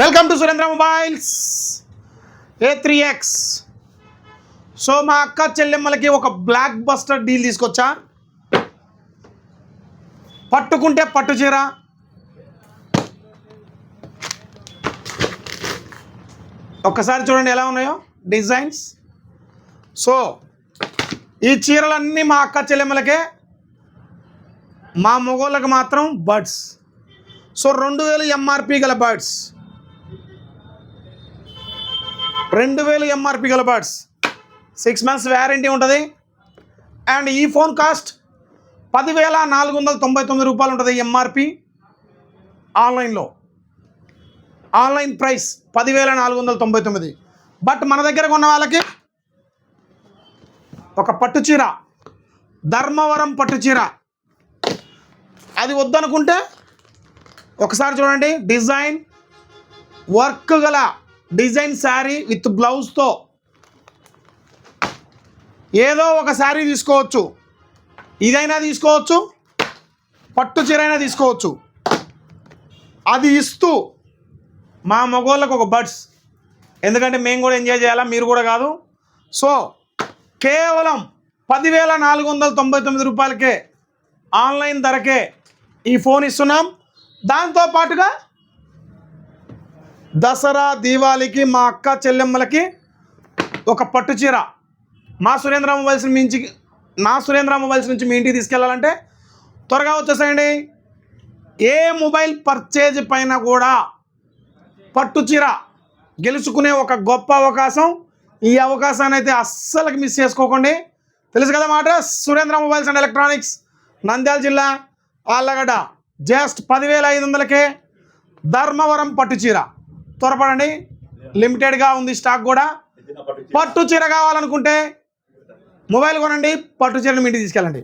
Welcome to Surendra mobiles A three X so మా అక్క చెల్లెమ్మలకి ఒక బ్లాక్ బస్టర్ డీల్ తీసుకొచ్చా? పట్టుకుంటే పట్టు చీర. ఒక్కసారి చూడండి ఎలా ఉన్నాయో డిజైన్స్. సో ఈ చీరలన్నీ మా అక్క చెల్లెమ్మలకే. మా మొగోళ్ళకి మాత్రం బర్డ్స్. సో రెండు వేలు ఎంఆర్పి గల బర్డ్స్. రెండు వేలు ఎంఆర్పి గల బర్డ్స్ సిక్స్ మంత్స్ వ్యారంటీ ఉంటుంది. అండ్ ఈ ఫోన్ కాస్ట్ పదివేల నాలుగు వందల తొంభై తొమ్మిది రూపాయలు ఉంటుంది ఎంఆర్పి ఆన్లైన్లో ఆన్లైన్ ప్రైస్ పదివేల నాలుగు వందల తొంభై తొమ్మిది. బట్ మన దగ్గర కొన్న వాళ్ళకి ఒక పట్టు చీర ధర్మవరం పట్టు చీర. అది వద్దనుకుంటే ఒకసారి చూడండి డిజైన్ వర్క్ గల డిజైన్ శారీ విత్ బ్లౌజ్తో ఏదో ఒక శారీ తీసుకోవచ్చు. ఇదైనా తీసుకోవచ్చు. పట్టు చీర అయినా తీసుకోవచ్చు. అది ఇస్తూ మా మగోళ్ళకు ఒక బడ్స్ ఎందుకంటే మేము కూడా ఎంజాయ్ చేయాలా మీరు కూడా కాదు. సో కేవలం పదివేల నాలుగు వందల తొంభై తొమ్మిది రూపాయలకే ఆన్లైన్ ధరకే ఈ ఫోన్ ఇస్తున్నాం. దాంతో పాటుగా దసరా దీవాళికి మా అక్క చెల్లెమ్మలకి ఒక పట్టు చీర. మా సురేంద్ర మొబైల్స్ మించి నా సురేంద్ర మొబైల్స్ నుంచి మీ ఇంటికి తీసుకెళ్ళాలంటే త్వరగా వచ్చేసేయండి. ఏ మొబైల్ పర్చేజ్ పైన కూడా పట్టు చీర గెలుచుకునే ఒక గొప్ప అవకాశం ఈ అవకాశాన్ని అయితే అస్సలకి మిస్ చేసుకోకండి. తెలుసు కదా మాట Surendra mobiles and electronics Nandyal జిల్లా ఆళ్ళగడ్డ. జస్ట్ పదివేల ఐదు వందలకే ధర్మవరం పట్టు చీర. త్వరపడండి. లిమిటెడ్గా ఉంది స్టాక్ కూడా. పట్టు చీర కావాలనుకుంటే మొబైల్ కొనండి పట్టు చీరను మీ ఇంటికి తీసుకెళ్ళండి.